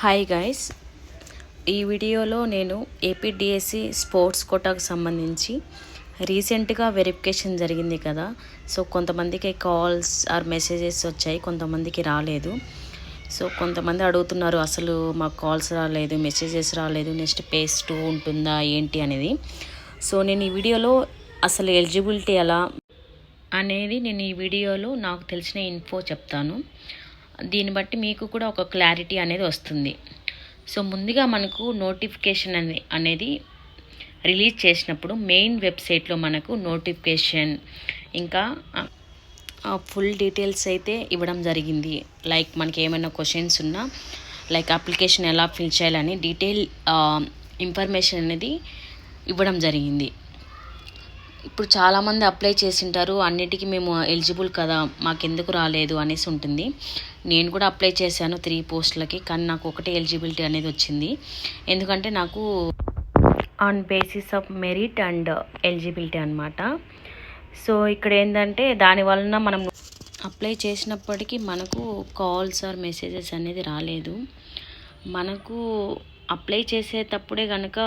Hi guys ఈ వీడియోలో నేను ఏపీడిఎస్సి స్పోర్ట్స్ కోటాకు సంబంధించి రీసెంట్గా వెరిఫికేషన్ జరిగింది కదా. సో కొంతమందికి కాల్స్ ఆర్ మెసేజెస్ వచ్చాయి కొంతమందికి రాలేదు. సో కొంతమంది అడుగుతున్నారు అసలు మాకు కాల్స్ రాలేదు మెసేజెస్ రాలేదు నెక్స్ట్ పేస్ టూ ఉంటుందా ఏంటి అనేది. సో నేను ఈ వీడియోలో అసలు ఎలిజిబిలిటీ ఎలా అనేది నేను ఈ వీడియోలో నాకు తెలిసిన ఇన్ఫో చెప్తాను. దీన్ని బట్టి మీకు కూడా ఒక క్లారిటీ అనేది వస్తుంది. సో ముందుగా మనకు నోటిఫికేషన్ అనేది రిలీజ్ చేసినప్పుడు మెయిన్ వెబ్సైట్లో మనకు నోటిఫికేషన్ ఇంకా ఫుల్ డీటెయిల్స్ అయితే ఇవ్వడం జరిగింది. లైక్ మనకి ఏమైనా క్వశ్చన్స్ ఉన్నా లైక్ అప్లికేషన్ ఎలా ఫిల్ చేయాలని డీటెయిల్ ఇన్ఫర్మేషన్ అనేది ఇవ్వడం జరిగింది. ఇప్పుడు చాలామంది అప్లై చేసింటారు అన్నిటికీ మేము ఎలిజిబుల్ కదా మాకెందుకు రాలేదు అనేసి ఉంటుంది. నేను కూడా అప్లై చేశాను త్రీ పోస్టులకి కానీ నాకు ఒకటే ఎలిజిబిలిటీ అనేది వచ్చింది. ఎందుకంటే నాకు on basis of merit and eligibility అనమాట సో ఇక్కడ ఏంటంటే దాని వలన మనం అప్లై చేసినప్పటికీ మనకు కాల్స్ ఆర్ మెసేజెస్ అనేది రాలేదు. మనకు అప్లై చేసేటప్పుడే కనుక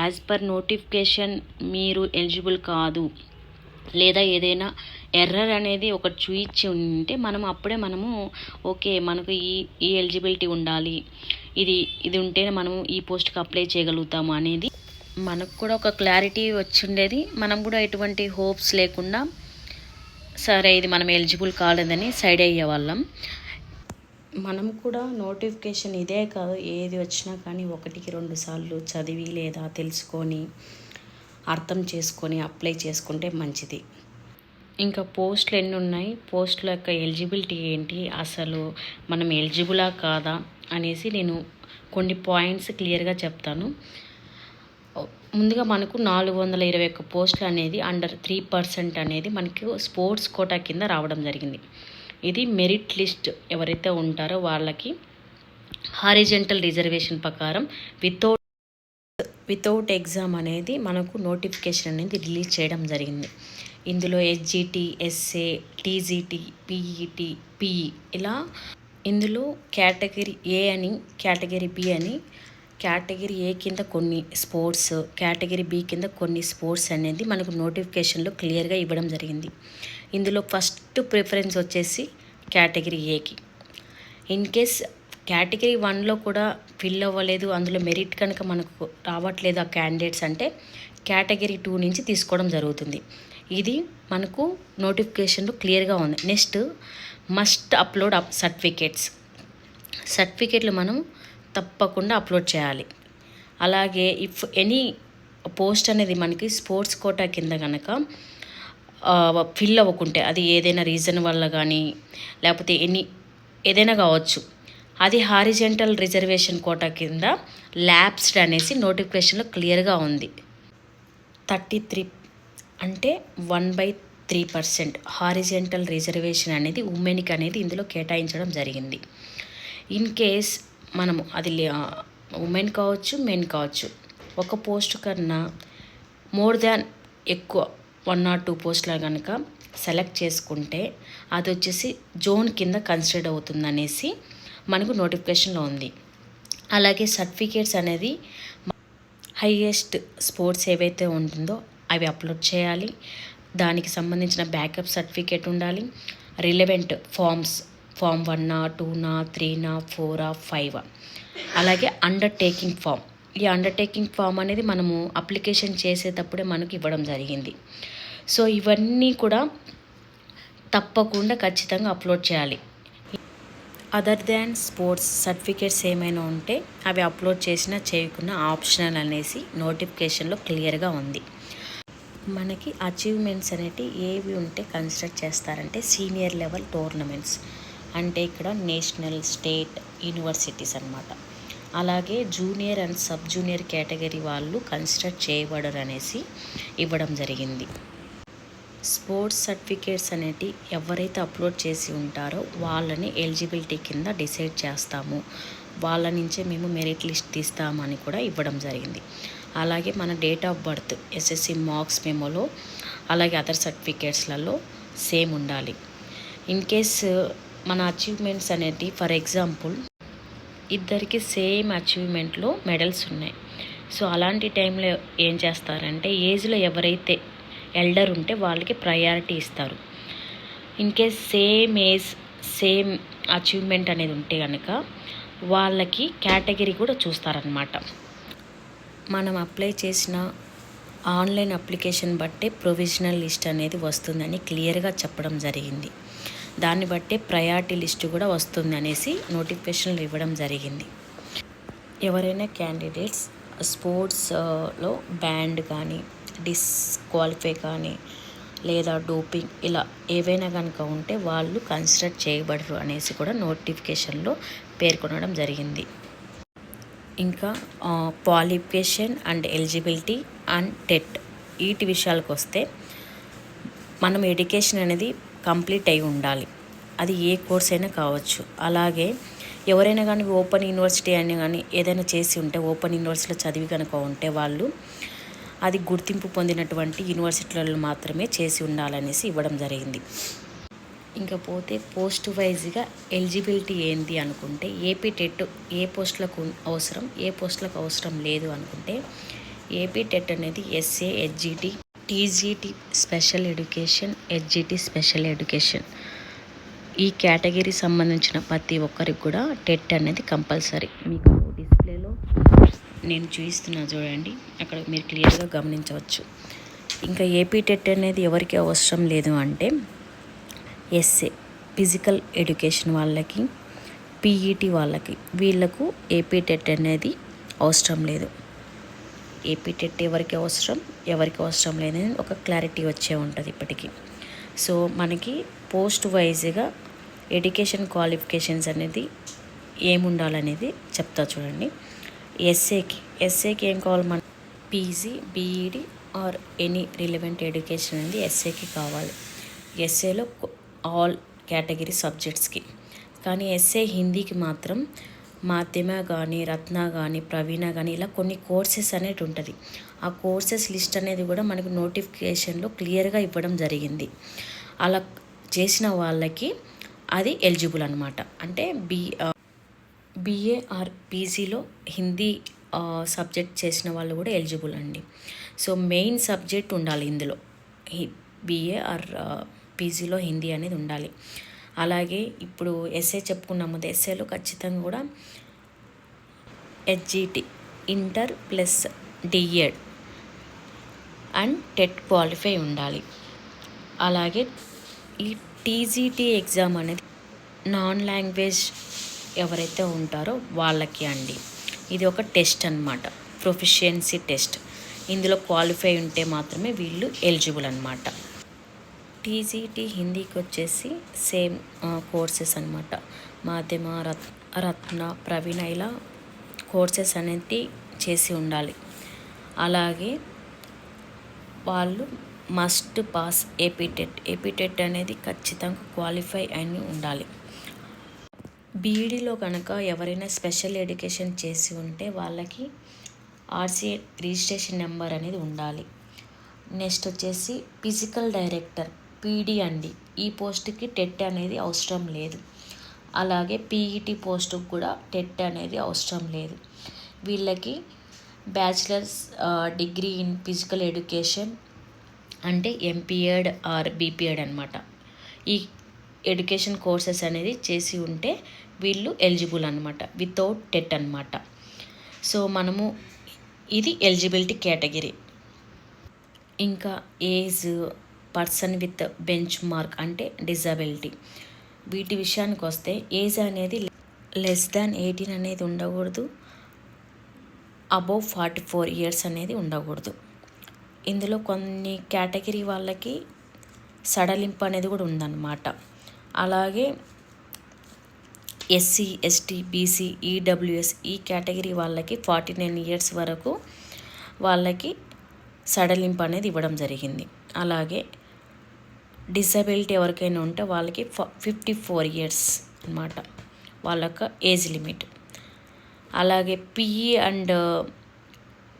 యాజ్ పర్ నోటిఫికేషన్ మీరు ఎలిజిబుల్ కాదు. లేదా ఏదైనా ఎర్రర్ అనేది ఒకటి చూయించి ఉంటే మనం అప్పుడే మనము ఓకే మనకు ఈ ఈ ఎలిజిబిలిటీ ఉండాలి. ఇది ఇది ఉంటేనే మనము ఈ పోస్ట్కి అప్లై చేయగలుగుతాము అనేది మనకు కూడా ఒక క్లారిటీ వచ్చిండేది. మనం కూడా ఎటువంటి హోప్స్ లేకుండా సరే ఇది మనం ఎలిజిబుల్ కాలేదని సైడ్ అయ్యే వాళ్ళం. మనం కూడా నోటిఫికేషన్ ఇదే కాదు ఏది వచ్చినా కానీ ఒకటికి రెండు సార్లు చదివి లేదా తెలుసుకొని అర్థం చేసుకొని అప్లై చేసుకుంటే మంచిది. ఇంకా పోస్టులు ఎన్ని ఉన్నాయి? పోస్టుల యొక్క ఎలిజిబిలిటీ ఏంటి? అసలు మనం ఎలిజిబులా కాదా? అనేసి నేను కొన్ని పాయింట్స్ క్లియర్గా చెప్తాను. ముందుగా మనకు నాలుగు వందల ఇరవై ఒక్క పోస్టులు అనేది అండర్ త్రీ పర్సెంట్ అనేది మనకి స్పోర్ట్స్ కోటా కింద రావడం జరిగింది. ఇది మెరిట్ లిస్ట్ ఎవరైతే ఉంటారో వాళ్ళకి హారిజెంటల్ రిజర్వేషన్ ప్రకారం వితౌట్ వితౌట్ ఎగ్జామ్ అనేది మనకు నోటిఫికేషన్ అనేది రిలీజ్ చేయడం జరిగింది. ఇందులో SGT SA TGT PET PE ఇలా ఇందులో కేటగిరీ ఏ అని కేటగిరీ బి అని కేటగిరీ ఏ కింద కొన్ని స్పోర్ట్స్ కేటగిరీ బి కింద కొన్ని స్పోర్ట్స్ అనేది మనకు నోటిఫికేషన్లో క్లియర్గా ఇవ్వడం జరిగింది. ఇందులో ఫస్ట్ ప్రిఫరెన్స్ వచ్చేసి కేటగిరీ ఏకి ఇన్ కేస్ కేటగిరీ వన్లో కూడా ఫిల్ అవ్వలేదు అందులో మెరిట్ కనుక మనకు రావట్లేదు ఆ క్యాండిడేట్స్ అంటే కేటగిరీ టూ నుంచి తీసుకోవడం జరుగుతుంది. ఇది మనకు నోటిఫికేషన్లో క్లియర్గా ఉంది. Next must upload of certificates సర్టిఫికేట్లు మనం తప్పకుండా అప్లోడ్ చేయాలి. అలాగే ఇఫ్ ఎనీ పోస్ట్ అనేది మనకి స్పోర్ట్స్ కోటా కింద కనుక ఫిల్ అవ్వకుంటే అది ఏదైనా రీజన్ వల్ల కానీ లేకపోతే ఎనీ ఏదైనా కావచ్చు అది హారిజెంటల్ రిజర్వేషన్ కోటా కింద ల్యాబ్స్డ్ అనేసి నోటిఫికేషన్లో క్లియర్గా ఉంది. థర్టీ త్రీ అంటే one by three percent horizontal reservation అనేది ఉమెన్కి అనేది ఇందులో కేటాయించడం జరిగింది. ఇన్ కేస్ మనము అది ఉమెన్ కావచ్చు మెన్ కావచ్చు ఒక పోస్ట్ కన్నా మోర్ దాన్ ఎక్కువ వన్ ఆర్ టూ పోస్టులు కనుక సెలెక్ట్ చేసుకుంటే అది వచ్చేసి జోన్ కింద కన్సిడర్ అవుతుంది అనేసి మనకు నోటిఫికేషన్లో ఉంది. అలాగే సర్టిఫికేట్స్ అనేది హైయెస్ట్ స్పోర్ట్స్ ఏవైతే ఉంటుందో అవి అప్లోడ్ చేయాలి. దానికి సంబంధించిన బ్యాకప్ సర్టిఫికేట్ ఉండాలి. రిలవెంట్ ఫామ్స్ ఫామ్ వన్నా టూనా త్రీనా ఫోరా ఫైవ్ అలాగే అండర్టేకింగ్ ఫామ్ ఈ అండర్టేకింగ్ ఫామ్ అనేది మనము అప్లికేషన్ చేసేటప్పుడే మనకు ఇవ్వడం జరిగింది. సో ఇవన్నీ కూడా తప్పకుండా ఖచ్చితంగా అప్లోడ్ చేయాలి. అదర్ దాన్ స్పోర్ట్స్ సర్టిఫికేట్స్ ఏమైనా ఉంటే అవి అప్లోడ్ చేసినా చేయకున్నా ఆప్షనల్ అనేసి నోటిఫికేషన్లో క్లియర్గా ఉంది. మనకి అచీవ్మెంట్స్ అనేవి ఏవి ఉంటే కన్సిడర్ చేస్తారంటే సీనియర్ లెవెల్ టోర్నమెంట్స్ అంటే ఇక్కడ నేషనల్ స్టేట్ యూనివర్సిటీస్ అనమాట అలాగే junior and sub junior category వాళ్ళు కన్సిడర్ చేయబడరు అనేసి ఇవ్వడం జరిగింది. స్పోర్ట్స్ సర్టిఫికేట్స్ అనేవి ఎవరైతే అప్లోడ్ చేసి ఉంటారో వాళ్ళని ఎలిజిబిలిటీ కింద డిసైడ్ చేస్తాము. వాళ్ళ నుంచే మేము మెరిట్ లిస్ట్ తీస్తామని కూడా ఇవ్వడం జరిగింది. అలాగే మన date of birth SSC marks మెమోలో అలాగే అదర్ సర్టిఫికేట్స్లలో సేమ్ ఉండాలి. ఇన్ కేస్ uh, మన అచీవ్మెంట్స్ అనేది ఫర్ ఎగ్జాంపుల్ ఇద్దరికి సేమ్ అచీవ్మెంట్లో మెడల్స్ ఉన్నాయి. సో అలాంటి టైంలో ఏం చేస్తారంటే ఏజ్లో ఎవరైతే ఎల్డర్ ఉంటే వాళ్ళకి ప్రయారిటీ ఇస్తారు. In case same age same achievement అనేది ఉంటే కనుక వాళ్ళకి కేటగిరీ కూడా చూస్తారనమాట మనం అప్లై చేసిన ఆన్లైన్ అప్లికేషన్ బట్టే ప్రొవిజనల్ లిస్ట్ అనేది వస్తుందని క్లియర్గా చెప్పడం జరిగింది. దాన్ని బట్టే ప్రయారిటీ లిస్టు కూడా వస్తుంది అనేసి నోటిఫికేషన్లు ఇవ్వడం జరిగింది. ఎవరైనా క్యాండిడేట్స్ స్పోర్ట్స్లో బ్యాండ్ కానీ డిస్క్వాలిఫై కానీ లేదా డోపింగ్ ఇలా ఏవైనా కనుక ఉంటే వాళ్ళు కన్సిడర్ చేయబడరు అనేసి కూడా నోటిఫికేషన్లో పేర్కొనడం జరిగింది. ఇంకా qualification and eligibility and TET వీటి విషయాలకు వస్తే మనం ఎడ్యుకేషన్ అనేది కంప్లీట్ అయి ఉండాలి. అది ఏ కోర్స్ అయినా కావచ్చు. అలాగే ఎవరైనా కానీ ఓపెన్ యూనివర్సిటీ అయినా కానీ ఏదైనా చేసి ఉంటే ఓపెన్ యూనివర్సిటీలో చదివి కనుక ఉంటే వాళ్ళు అది గుర్తింపు పొందినటువంటి యూనివర్సిటీలలో మాత్రమే చేసి ఉండాలనేసి ఇవ్వడం జరిగింది. ఇంకా పోతే పోస్ట్ వైజ్గా ఎలిజిబిలిటీ ఏంటి అనుకుంటే ఏపీ టెట్ ఏ పోస్టులకు అవసరం ఏ పోస్టులకు అవసరం లేదు అనుకుంటే ఏపీ టెట్ అనేది SA HGT TGT special education HGT special education. ఈ కేటగిరీ సంబంధించిన ప్రతి ఒక్కరికి కూడా టెట్ అనేది కంపల్సరీ. మీకు డిస్ప్లేలో నేను చూపిస్తున్నా చూడండి. అక్కడ మీరు క్లియర్గా గమనించవచ్చు. ఇంకా ఏపీ టెట్ అనేది ఎవరికి అవసరం లేదు అంటే ఎస్ఏ ఫిజికల్ ఎడ్యుకేషన్ వాళ్ళకి పీఈటీ వాళ్ళకి. వీళ్ళకు ఏపీ టెట్ అనేది అవసరం లేదు. ఏపీ టెట్ ఎవరికి అవసరం? ఎవరికి అవసరం లేదని ఒక క్లారిటీ వచ్చే ఉంటుంది ఇప్పటికీ. సో మనకి పోస్ట్ వైజ్గా ఎడ్యుకేషన్ క్వాలిఫికేషన్స్ అనేది ఏముండాలనేది చెప్తా చూడండి. ఎస్ఏకి ఎస్ఏకి ఏం కావాలి మన PG BEd or any relevant education అనేది ఎస్ఏకి కావాలి. ఎస్ఏలో ఆల్ కేటగిరీ సబ్జెక్ట్స్కి. కానీ ఎస్ఏ హిందీకి మాత్రం మాధ్యమ కానీ రత్న కానీ ప్రవీణ కానీ ఇలా కొన్ని కోర్సెస్ అనేది ఉంటుంది. ఆ కోర్సెస్ లిస్ట్ అనేది కూడా మనకు నోటిఫికేషన్లో క్లియర్గా ఇవ్వడం జరిగింది. అలా చేసిన వాళ్ళకి అది ఎలిజిబుల్ అనమాట అంటే బి బిఏ ఆర్ పీజీలో హిందీ సబ్జెక్ట్ చేసిన వాళ్ళు కూడా ఎలిజిబుల్ అండి. సో మెయిన్ సబ్జెక్ట్ ఉండాలి ఇందులో. బిఏ ఆర్ పీజీలో హిందీ అనేది ఉండాలి. అలాగే ఇప్పుడు ఎస్ఏ చెప్పుకున్నాము ఎస్ఏలో ఖచ్చితంగా కూడా HGT inter plus DEd and TET qualify ఉండాలి. అలాగే ఈ టీజీటీ ఎగ్జామ్ అనేది నాన్ లాంగ్వేజ్ ఎవరైతే ఉంటారో వాళ్ళకి అండి. ఇది ఒక టెస్ట్ అనమాట ప్రొఫిషియన్సీ టెస్ట్ ఇందులో క్వాలిఫై ఉంటే మాత్రమే వీళ్ళు ఎలిజిబుల్ అనమాట టీజీటీ హిందీకి వచ్చేసి సేమ్ కోర్సెస్ అనమాట మాధ్యమ రత్ రత్న ప్రవీణ ఇలా కోర్సెస్ అనేది చేసి ఉండాలి. అలాగే వాళ్ళు మస్ట్ పాస్ ఏపీటెట్. ఏపీటెట్ అనేది ఖచ్చితంగా క్వాలిఫై అని ఉండాలి. బీఈడీలో కనుక ఎవరైనా స్పెషల్ ఎడ్యుకేషన్ చేసి ఉంటే వాళ్ళకి ఆర్సీ రిజిస్ట్రేషన్ నెంబర్ అనేది ఉండాలి. నెక్స్ట్ వచ్చేసి ఫిజికల్ డైరెక్టర్. పీడీ అండి. ఈ పోస్ట్కి టెట్ అనేది అవసరం లేదు. అలాగే పీఈటీ పోస్టుకు కూడా టెట్ అనేది అవసరం లేదు. వీళ్ళకి bachelor's degree in physical education అంటే ఎంపీఎడ్ ఆర్ బీపీఎడ్ అనమాట ఈ ఎడ్యుకేషన్ కోర్సెస్ అనేది చేసి ఉంటే వీళ్ళు ఎలిజిబుల్ అనమాట వితౌట్ టెట్ అనమాట సో మనము ఇది ఎలిజిబిలిటీ కేటగిరీ. ఇంకా age person with bench mark అంటే డిజబిలిటీ. వీటి విషయానికి వస్తే ఏజ్ అనేది లెస్ దాన్ ఎయిటీన్ అనేది ఉండకూడదు. అబోవ్ ఫార్టీ ఫోర్ ఇయర్స్ అనేది ఉండకూడదు. ఇందులో కొన్ని కేటగిరీ వాళ్ళకి సడలింపు అనేది కూడా ఉందన్నమాట. అలాగే ఎస్సీ ఎస్టీ బీసీ ఈడబ్ల్యూఎస్ ఈ కేటగిరీ వాళ్ళకి ఫార్టీ నైన్ ఇయర్స్ వరకు వాళ్ళకి సడలింపు అనేది ఇవ్వడం జరిగింది. అలాగే డిసబిలిటీ ఎవరికైనా ఉంటే వాళ్ళకి ఫిఫ్టీ ఫోర్ ఇయర్స్ అనమాట వాళ్ళ యొక్క ఏజ్ లిమిట్. అలాగే పిఈ అండ్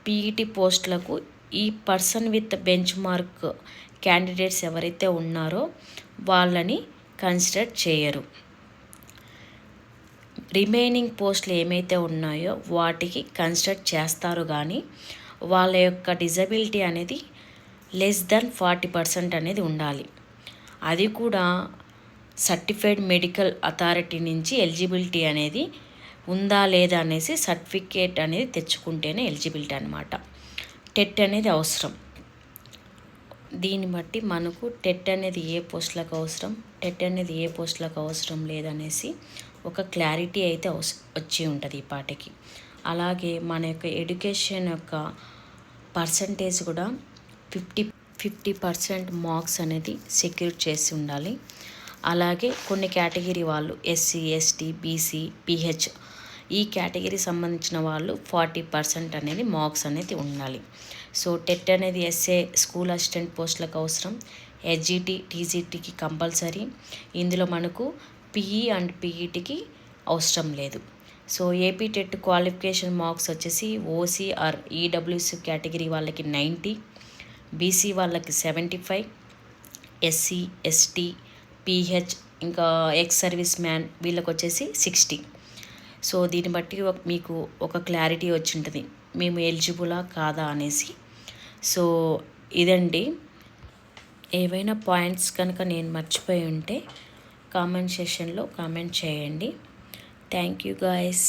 పీఈటీ పోస్టులకు ఈ person with bench mark candidates ఎవరైతే ఉన్నారో వాళ్ళని కన్సిడర్ చేయరు. రిమైనింగ్ పోస్టులు ఏమైతే ఉన్నాయో వాటికి కన్సిడర్ చేస్తారు కానీ వాళ్ళ యొక్క డిజబిలిటీ అనేది లెస్ దెన్ ఫార్టీ పర్సెంట్ అనేది ఉండాలి. అది కూడా సర్టిఫైడ్ మెడికల్ అథారిటీ నుంచి ఎలిజిబిలిటీ అనేది ఉందా లేదా అనేసి సర్టిఫికేట్ అనేది తెచ్చుకుంటేనే ఎలిజిబిలిటీ అనమాట టెట్ అనేది అవసరం. దీన్ని బట్టి మనకు టెట్ అనేది ఏ పోస్టులకు అవసరం టెట్ అనేది ఏ పోస్టులకు అవసరం లేదనేసి ఒక క్లారిటీ అయితే వచ్చి ఉంటుంది ఈ పాటకి. అలాగే మన యొక్క ఎడ్యుకేషన్ యొక్క పర్సంటేజ్ కూడా ఫిఫ్టీ ఫిఫ్టీ పర్సెంట్ మార్క్స్ అనేది సెక్యూర్ చేసి ఉండాలి. అలాగే కొన్ని కేటగిరీ వాళ్ళు ఎస్సీ ఎస్టీ బీసీ పిహెచ్ ఈ కేటగిరీ సంబంధించిన వాళ్ళు ఫార్టీ పర్సెంట్ అనేది మార్క్స్ అనేది ఉండాలి. సో టెట్ అనేది ఎస్ఏ స్కూల్ అసిస్టెంట్ పోస్టులకు అవసరం. హెచ్జిటి టీజీటీకి కంపల్సరీ. ఇందులో మనకు పిఈ అండ్ పీఈటీకి అవసరం లేదు. So AP TET qualification marks వచ్చేసి ఓసీఆర్ ఈడబ్ల్యూసీ కేటగిరీ వాళ్ళకి నైంటీ. బీసీ వాళ్ళకి seventy five SC ST PH ఇంకా ఎక్స్ సర్వీస్ మ్యాన్ వీళ్ళకి వచ్చేసి సిక్స్టీ. సో దీన్ని బట్టి మీకు ఒక క్లారిటీ వచ్చి ఉంటుంది మేము ఎలిజిబులా కాదా అనేసి. సో ఇదండి. ఏవైనా పాయింట్స్ కనుక నేను మర్చిపోయి ఉంటే కామెంట్ సెషన్లో కామెంట్ చేయండి. Thank you guys.